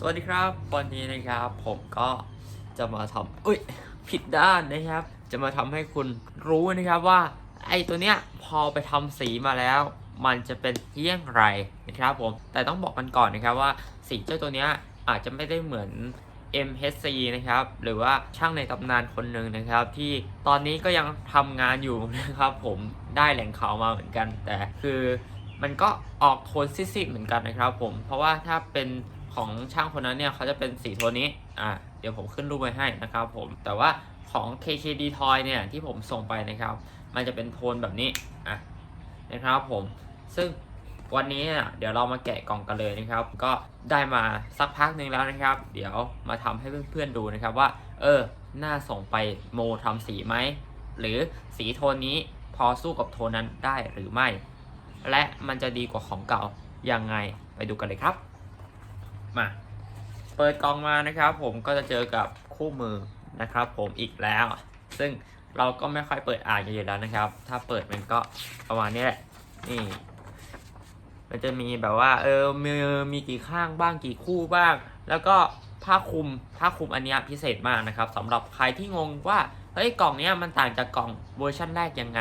สวัสดีครับวันนี้นะครับผมก็จะมาทำอุ้ยผิดด้านนะครับ จะมาทำให้คุณรู้นะครับว่า ไอ้ตัวเนี้ยพอไปทำสีมาแล้ว มันจะเป็นเยี่ยงไรนะครับผมแต่ต้องบอกกันก่อนนะครับว่าสีเจ้าตัวเนี้ยอาจจะไม่ได้เหมือน MHC นะครับ หรือว่าช่างในตำนานคนหนึ่งนะครับ ที่ตอนนี้ก็ยังทำงานอยู่นะครับ ผมได้แหล่งข่าวมาเหมือนกัน แต่คือมันก็ออกโทนซีดๆเหมือนกันนะครับ ผมเพราะว่าถ้าเป็น ของช่างคนนั้นเนี่ยเขาจะเป็นสีโทนนี้อะเดี๋ยวผมขึ้นรูปไว้ให้นะครับผมแต่ว่าของ KKD Toy เนี่ยที่ผมส่งไปนะครับ มันจะเป็นโทนแบบนี้อะนะครับผมซึ่งวันนี้เนี่ยเดี๋ยวเรามาแกะกล่องกันเลยนะครับ ก็ได้มาสักพักหนึ่งแล้วนะครับ เดี๋ยวมาทำให้เพื่อนๆดูนะครับว่า เออน่าส่งไปโมทำสีไหมหรือสีโทนนี้พอสู้กับโทนนั้นได้หรือไม่ และมันจะดีกว่าของเก่ายังไงไปดูกันเลยครับ มา เปิดกล่องมานะครับ ผมก็จะเจอกับคู่มือนะครับ ผมอีกแล้ว ซึ่งเราก็ไม่ค่อยเปิดอ่านกันอยู่แล้วนะครับ ถ้าเปิดมันก็ประมาณนี้แหละ นี่ มันจะมีแบบว่า เออมีมีกี่ข้างบ้างกี่คู่บ้าง แล้วก็ผ้าคลุมผ้าคลุมอันนี้พิเศษมากนะครับสำหรับใครที่งงว่าเฮ้ยกล่องนี้มันต่างจากกล่องเวอร์ชันแรกยังไง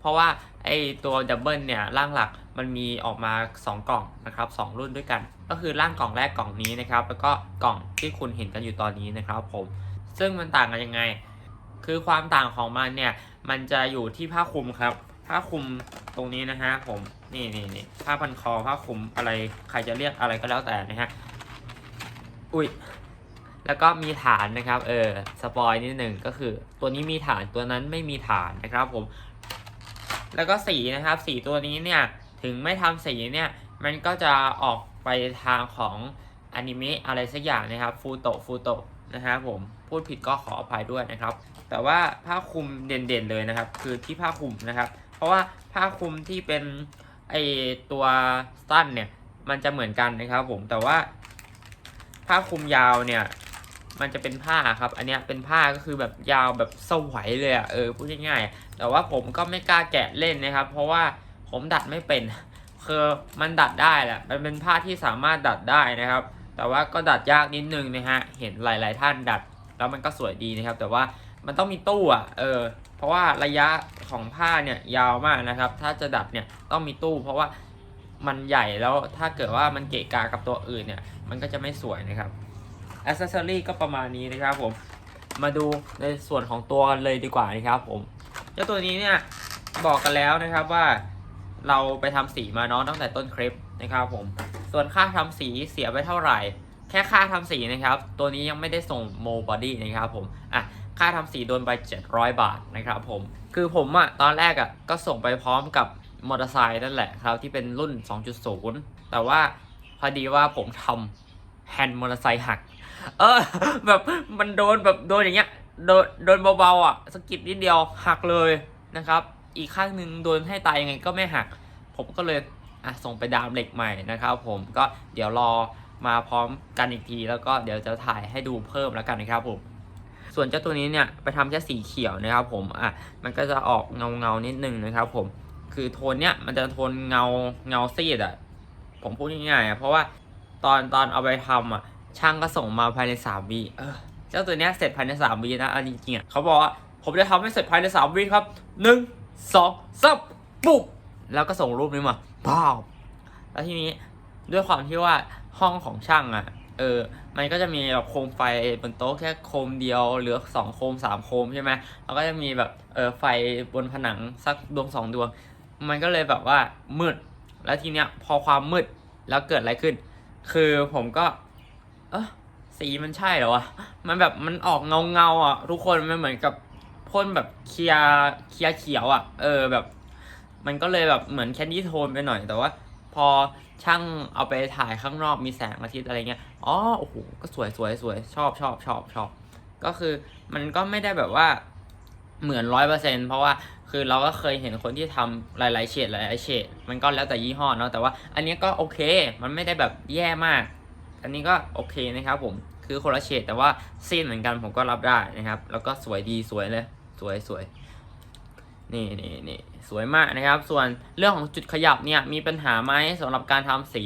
เพราะว่าไอตัวดับเบิลเนี่ยร่างหลักมันมีออกมา 2 กล่องนะครับสรุ่นด้วยกัน ก็คือร่างกล่องแรกกล่องนี้นะครับ แล้วก็กล่องที่คุณเห็นกันอยู่ตอนนี้นะครับผม ซึ่งมันต่างกันยังไง คือความต่างของมันเนี่ย มันจะอยู่ที่ผ้าคลุมครับ ผ้าคลุมตรงนี้นะฮะผม นี่นี่นี่ผ้าพันคอ ผ้าคลุมอะไรใครจะเรียกอะไรก็แล้วแต่นะฮะ อุ้ย แล้วก็มีฐานนะครับ เออ สปอยนิดหนึ่งก็คือ ตัวนี้มีฐาน ตัวนั้นไม่มีฐานนะครับผม แล้วก็สีนะครับ สีตัวนี้เนี่ย ถึงไม่ทำสีเนี่ย มันก็จะออก ไปทางของอนิเมะอะไรสักอย่างนะครับฟูโตฟูโตนะครับผมพูดผิดก็ขออภัยด้วยนะครับ แต่ว่าผ้าคลุมเด่นๆเลยนะครับ คือที่ผ้าคลุมนะครับ เพราะว่าผ้าคลุมที่เป็นไอตัวสั้นเนี่ยมันจะเหมือนกันนะครับผมแต่ว่า ผ้าคลุมยาวเนี่ยมันจะเป็นผ้าครับ อันนี้เป็นผ้าก็คือแบบยาวแบบสวยเลยอะ่ะเออพูดง่ายๆแต่ว่าผมก็ไม่กล้าแกะเล่นนะครับ เพราะว่าผมดัดไม่เป็น คือมันดัดได้แหละมันเป็นผ้าที่สามารถดัดได้นะครับ แต่ว่าก็ดัดยากนิดนึงนะฮะเห็นหลาย ๆ ท่านดัด แล้วมันก็สวยดีนะครับ แต่ว่ามันต้องมีตู้อะเออเพราะว่าระยะของผ้าเนี่ยยาวมากนะครับ ถ้าจะดัดเนี่ยต้องมีตู้ เพราะว่ามันใหญ่แล้วถ้าเกิดว่ามันเกะกากับตัวอื่นเนี่ยมันก็จะไม่สวยนะครับอ c เซ s ซอรี่ก็ประมาณนี้นะครับผมมาดูในส่วนของตัวกันเลยดีกว่านะครับผมเจ้าตัวนี้เนี่ยบอกกันแล้วนะครับว่า เราไปทำสีมาเนาะตั้งแต่ต้นคลิปนะครับผม ส่วนค่าทำสีเสียไปเท่าไหร่ แค่ค่าทำสีนะครับ ตัวนี้ยังไม่ได้ส่งโมบอดี้นะครับผม อะ ค่าทำสีโดนไป700 บาทนะครับผม คือผมอะตอนแรกอะก็ส่งไปพร้อมกับมอเตอร์ไซค์นั่นแหละครับที่เป็นรุ่น 2.0 แต่ว่าพอดีว่าผมทำแฮนด์มอเตอร์ไซค์หัก เออ แบบมันโดนแบบโดนอย่างเงี้ย โดนโดนเบาๆอะสกิดนิดเดียวหักเลยนะครับ อีกข้างหนึ่งโดนให้ตายยังไงก็ไม่หัก ผมก็เลยอะส่งไปดามเหล็กใหม่นะครับ ผมก็เดี๋ยวรอมาพร้อมกันอีกที แล้วก็เดี๋ยวจะถ่ายให้ดูเพิ่มแล้วกันนะครับผมส่วนเจ้าตัวนี้เนี่ยไปทำแค่สีเขียวนะครับ ผมอะมันก็จะออกเงาเงานิดนึงนะครับ ผมคือโทนเนี้ยมันจะโทนเงาเงาซีดอะผมพูดง่ายๆอะเพราะว่าตอนตอนเอาไปทำอะช่างก็ส่งมาภายใน3วิเออเจ้าตัวเนี้ยเสร็จภายใน3วินะอันจริงๆอะเขาบอกว่าผมจะทำให้เสร็จภายใน3วิครับหนึ่ง สองสามปุ๊บแล้วก็ส่งรูปนี้มาป้าวแล้วทีนี้ด้วยความที่ว่าห้องของช่างอะ เออ มันก็จะมีแบบโคมไฟบนโต๊ะแค่โคมเดียวเหลือสองโคมสามโคมใช่ไหมแล้วก็จะมีแบบเออไฟบนผนังสักดวงสองดวง มันก็เลยแบบว่ามืด แล้วทีเนี้ยพอความมืดแล้วเกิดอะไรขึ้น คือผมก็ เออสีมันใช่เหรอวะ มันแบบมันออกเงาเงาๆอะทุกคนมันเหมือนกับ พ่นแบบเคลียเคลียเขียวอะ เออแบบ มันก็เลยแบบเหมือนแคนดี้โทนไปหน่อยแต่ว่า พอช่างเอาไปถ่ายข้างนอกมีแสงอาทิตย์อะไรเงี้ยอ๋อโอ้โหก็สวยสวยสวยชอบชอบชอบชอบก็คือมันก็ไม่ได้แบบว่าเหมือนร้อยเปอร์เซ็นเพราะว่าคือเราก็เคยเห็นคนที่ทำหลายๆเฉดหลายๆเฉดมันก็แล้วแต่ยี่ห้อเนาะแต่ว่า อันนี้ก็โอเค มันไม่ได้แบบแย่มาก อันนี้ก็โอเคนะครับผมคือคนละเฉดแต่ว่าซีนเหมือนกันผมก็รับได้นะครับ แล้วก็สวยดีสวยเลย สวยสวยนี่นี่นี่สวยมากนะครับ ส่วนเรื่องของจุดขยับเนี่ยมีปัญหาไหมสำหรับการทำสี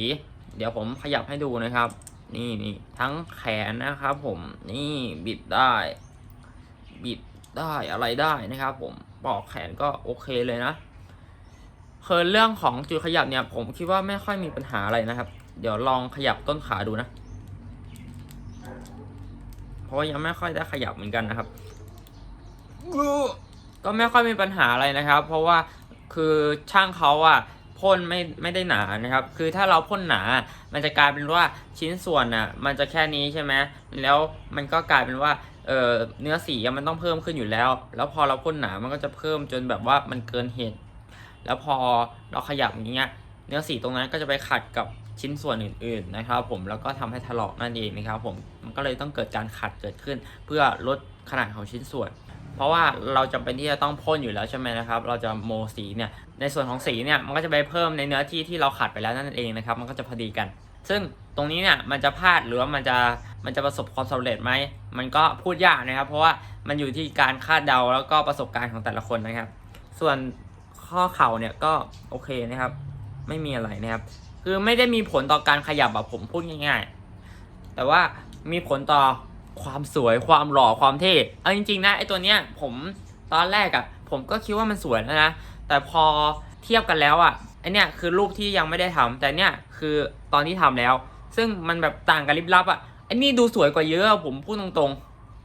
เดี๋ยวผมขยับให้ดูนะครับ นี่นี่ทั้งแขนนะครับผมนี่บิดได้ บิดได้อะไรได้นะครับ ผมปอกแขนก็โอเคเลยนะคือเรื่องของจุดขยับเนี่ยผมคิดว่าไม่ค่อยมีปัญหาอะไรนะครับ เดี๋ยวลองขยับต้นขาดูนะ เพราะยังไม่ค่อยได้ขยับเหมือนกันนะครับ ก็ไม่ค่อยมีปัญหาอะไรนะครับ เพราะว่าคือช่างเขาอะพ่นไม่ไม่ได้หนานะครับ คือถ้าเราพ่นหนา มันจะกลายเป็นว่าชิ้นส่วนอะมันจะแค่นี้ใช่ไหมแล้วมันก็กลายเป็นว่าเออเนื้อสีมันต้องเพิ่มขึ้นอยู่แล้ว แล้วพอเราพ่นหนามันก็จะเพิ่มจนแบบว่ามันเกินเหตุ แล้วพอเราขยับอย่างเงี้ยเนื้อสีตรงนั้นก็จะไปขัดกับชิ้นส่วนอื่น ๆนะครับ ผมแล้วก็ทำให้ถลอกนั่นเองนะครับ ผมมันก็เลยต้องเกิดการขัดเกิดขึ้น เพื่อลดขนาดของชิ้นส่วน เพราะว่าเราจำเป็นที่จะต้องพ่นอยู่แล้วใช่ไหมนะครับ เราจะโมสีเนี่ย ในส่วนของสีเนี่ยมันก็จะไปเพิ่มในเนื้อที่ที่เราขัดไปแล้วนั่นเองนะครับ มันก็จะพอดีกัน ซึ่งตรงนี้เนี่ยมันจะพลาดหรือว่ามันจะมันจะประสบความสำเร็จไหม มันก็พูดยากนะครับ เพราะว่ามันอยู่ที่การคาดเดาแล้วก็ประสบการณ์ของแต่ละคนนะครับ ส่วนข้อเข่าเนี่ยก็โอเคนะครับ ไม่มีอะไรนะครับ คือไม่ได้มีผลต่อการขยับแบบผมพูดง่าย ๆ แต่ว่ามีผลต่อ ความสวยความหล่อความเท่เอาจริง ๆ นะไอตัวเนี้ยผมตอนแรกอะ่ะ ผมก็คิดว่ามันสวยแล้วนะ แต่พอเทียบกันแล้วอะ่ะไอเนี้ยคือรูปที่ยังไม่ได้ทำแต่เนี้ยคือตอนที่ทำแล้ว ซึ่งมันแบบต่างกันลิบลับอะ่ะไอนี่ดูสวยกว่าเยอะอะผมพูดตรง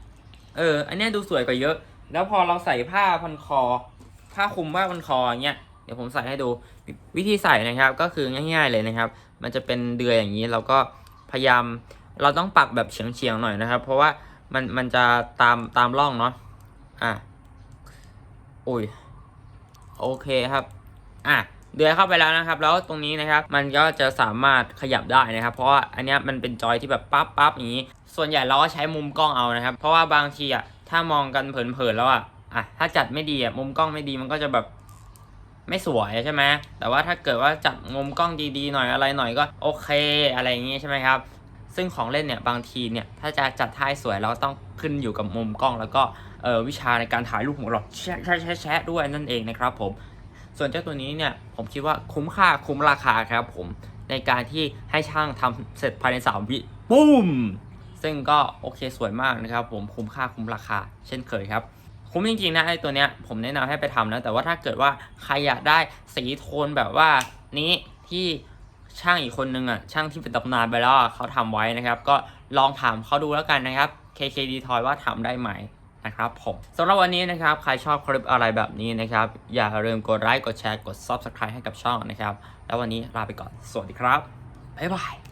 ๆ เอออันเนี้ยดูสวยกว่าเยอะ แล้วพอเราใส่ผ้าพันคอ ผ้าคลุมผ้าพันคออย่างเงี้ยเดี๋ยวผมใส่ให้ดูวิธีใส่นะครับก็คือง่าย ๆเลยนะครับ มันจะเป็นเดือยอย่างนี้เราก็พยายาม เราต้องปักแบบเฉียงๆหน่อยนะครับ เพราะว่ามันมันจะตามตามร่องเนาะอะอุ้ยโอเคครับ อะเดือยเข้าไปแล้วนะครับ แล้วตรงนี้นะครับ มันก็จะสามารถขยับได้นะครับ เพราะว่าอันเนี้ยมันเป็นจอยที่แบบปั๊บปั๊บอย่างนี้ ส่วนใหญ่เราก็ใช้มุมกล้องเอานะครับ เพราะว่าบางทีอะถ้ามองกันเผินๆแล้วอะอะถ้าจัดไม่ดีอะมุมกล้องไม่ดีมันก็จะแบบไม่สวยใช่ไหมแต่ว่าถ้าเกิดว่าจัดมุมกล้องดีๆหน่อยอะไรหน่อยก็โอเคอะไรอย่างงี้ใช่ไหมครับ ซึ่งของเล่นเนี่ยบางทีเนี่ยถ้าจะจัดท่ายสวยเราต้องขึ้นอยู่กับมุมกล้อง แล้วก็เออวิชาในการถ่ายรูปของเราแชะแชะแชะด้วยนั่นเองนะครับผมส่วนเจ้าตัวนี้เนี่ยผมคิดว่าคุ้มค่าคุ้มราคาครับผมในการที่ให้ช่างทำเสร็จภายใน3วิปุ้มซึ่งก็โอเคสวยมากนะครับ ผมคุ้มค่าคุ้มราคา เช่นเคยครับ คุ้มจริงๆนะไอ้ตัวเนี้ยผมแนะนำให้ไปทำนะแต่ว่าถ้าเกิดว่าใครอยากได้สีโทนแบบว่านี้ที่ ช่างอีกคนนึงอะช่างที่เป็นตำนานไปแล้วเขาทำไว้นะครับ ก็ลองถามเขาดูแล้วกันนะครับ KKD Toy ว่าทำได้ไหมนะครับผมสำหรับวันนี้นะครับ ใครชอบคลิปอะไรแบบนี้นะครับ อย่าลืมกดไลค์กดแชร์กด Subscribe ให้กับช่องนะครับ แล้ววันนี้ลาไปก่อน สวัสดีครับ บ๊ายบาย